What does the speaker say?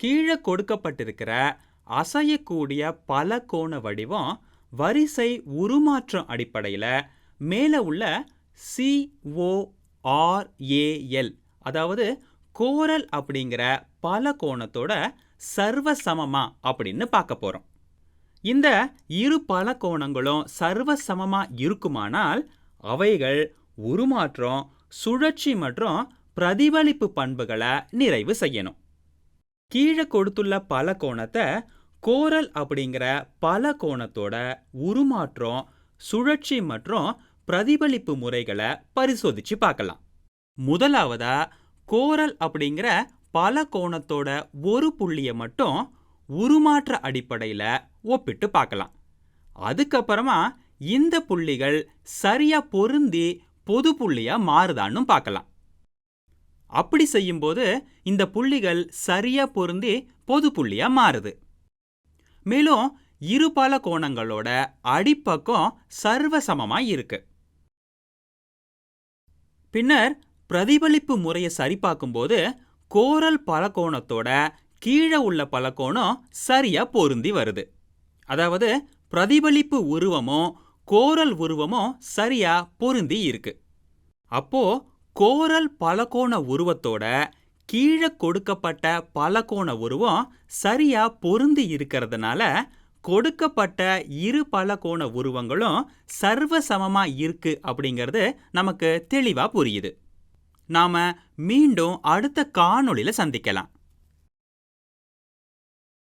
கீழே கொடுக்கப்பட்டிருக்கிற அசையக்கூடிய பலகோண வடிவம் வரிசை உருமாற்றம் அடிப்படையில் மேலே உள்ள சிஓஆர்ஏஎல் அதாவது கோரல் அப்படிங்கிற பலகோணத்தோட சர்வசமமா அப்படின்னு பார்க்க போகிறோம் இந்த இரு பலகோணங்களும் சர்வசமமா இருக்குமானால் அவைகள் உருமாற்றம் சுழற்சி மற்றும் பிரதிபலிப்பு பண்புகளை நிறைவு செய்யணும். கீழே கொடுத்துள்ள பல கோணத்தை கோரல் அப்படிங்கிற பலகோணத்தோட உருமாற்றம் சுழற்சி மற்றும் பிரதிபலிப்பு முறைகளை பரிசோதிச்சு பார்க்கலாம். முதலாவதா கோரல் அப்படிங்கிற பலகோணத்தோட ஒரு புள்ளியை மட்டும் உருமாற்ற அடிப்படையில் ஒப்பிட்டு பார்க்கலாம். அதுக்கப்புறமா இந்த புள்ளிகள் சரியா பொருந்தி பொது புள்ளியா மாறுதான்னு பார்க்கலாம். அப்படி செய்யும்போது இந்த புள்ளிகள் சரியா பொருந்தி பொது புள்ளியா மாறுது. மேலும் இரு பல கோணங்களோட அடிப்பக்கம் சர்வசமமாய் இருக்கு. பின்னர் பிரதிபலிப்பு முறையை சரிபார்க்கும்போது கோரல் பலகோணத்தோட கீழே உள்ள பலகோணம் சரியா பொருந்தி வருது. அதாவது பிரதிபலிப்பு உருவமும் கோரல் உருவமும் சரியா பொருந்தி இருக்கு. அப்போ கோரல் பலகோண உருவத்தோட கீழே கொடுக்கப்பட்ட பலகோண உருவம் சரியா பொருந்தி இருக்கிறதுனால கொடுக்கப்பட்ட இரு பலகோண உருவங்களும் சர்வசமமா இருக்கு அப்படிங்கிறது நமக்கு தெளிவா புரியுது. நாம மீண்டும் அடுத்த காணொளியில சந்திக்கலாம்.